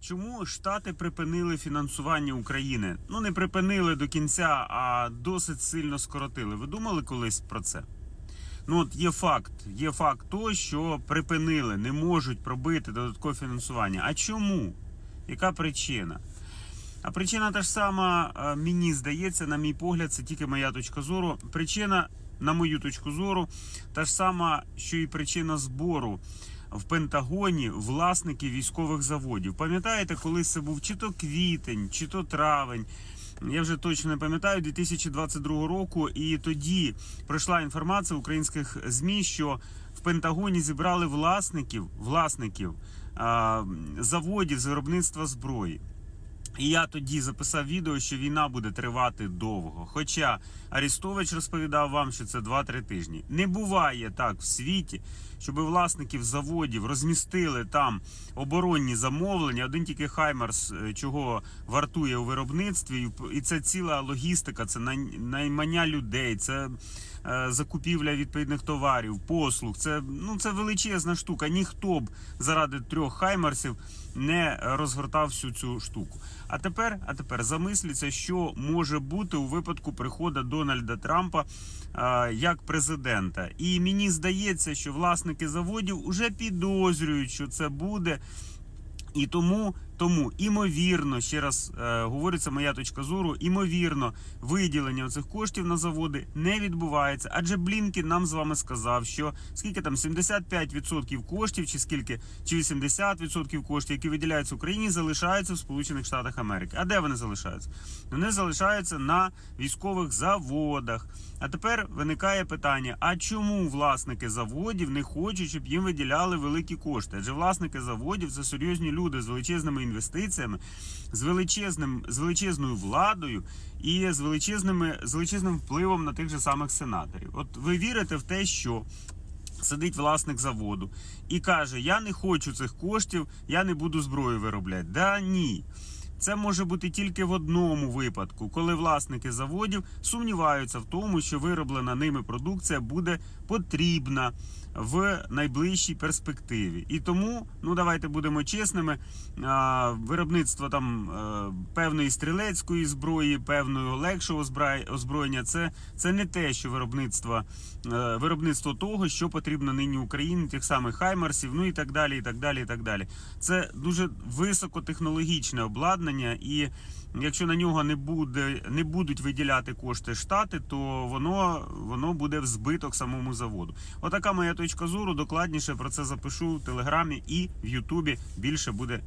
Чому Штати припинили фінансування України? Ну не припинили до кінця, а досить сильно скоротили. Ви думали колись про це? Ну от є факт, є факт того, що припинили, не можуть пробити додаткове фінансування. А чому? Яка причина? А причина та ж сама, е, мені здається, на мій погляд, це тільки моя точка зору. Причина, на мою точку зору, та ж сама, що і причина збору в Пентагоні власники військових заводів. Пам'ятаєте, коли це був чи то квітень, чи то травень. Я вже точно не пам'ятаю 2022 року, і тоді пройшла інформація українських змі, що в Пентагоні зібрали власників власників заводів з виробництва зброї. І я тоді записав відео, що війна буде тривати довго. Хоча Арістович розповідав вам, що це 2-3 тижні. Не буває так в світі, щоб власників заводів розмістили там оборонні замовлення. Один тільки Хаймарс, е, чого вартує у виробництві, і це ціла логістика, це най- наймання людей, це закупівля відповідних товарів, послуг. Це ну це величезна штука. Ніхто б заради трьох хаймарсів не розгортав всю цю штуку. А тепер, а тепер замисліться, що може бути у випадку приходу Дональда Трампа е, як президента. І мені здається, що власники заводів уже підозрюють, що це буде. І тому, тому імовірно, ще раз е, говорю, це моя точка зору. Імовірно, виділення цих коштів на заводи не відбувається. Адже Блінкін нам з вами сказав, що скільки там 75% коштів, чи скільки, чи 80% коштів, які виділяються Україні, залишаються в Сполучених Штатах Америки. А де вони залишаються? Вони залишаються на військових заводах. А тепер виникає питання: а чому власники заводів не хочуть, щоб їм виділяли великі кошти? Адже власники заводів це серйозні люди з величезними інвестиціями, з величезним з величезною владою і з величезними з величезним впливом на тих же самих сенаторів. От ви вірите в те, що Сидить власник заводу і каже: Я не хочу цих коштів, я не буду зброю виробляти. Да ні. Це може бути тільки в одному випадку, коли власники заводів сумніваються в тому, що вироблена ними продукція буде потрібна в найближчій перспективі. І тому, ну давайте будемо чесними, виробництво там е, певної стрілецької зброї, певного легшого озброєння, це, це не те, що виробництво, е, виробництво того, що потрібно нині Україні, тих самих хаймарсів, ну і так далі, і так далі, і так далі. Це дуже високотехнологічне обладнання, і якщо на нього не буде не будуть виділяти кошти штати, то воно воно буде в збиток самому заводу. Отака моя точка зору. Докладніше про це запишу в телеграмі і в Ютубі. Більше буде.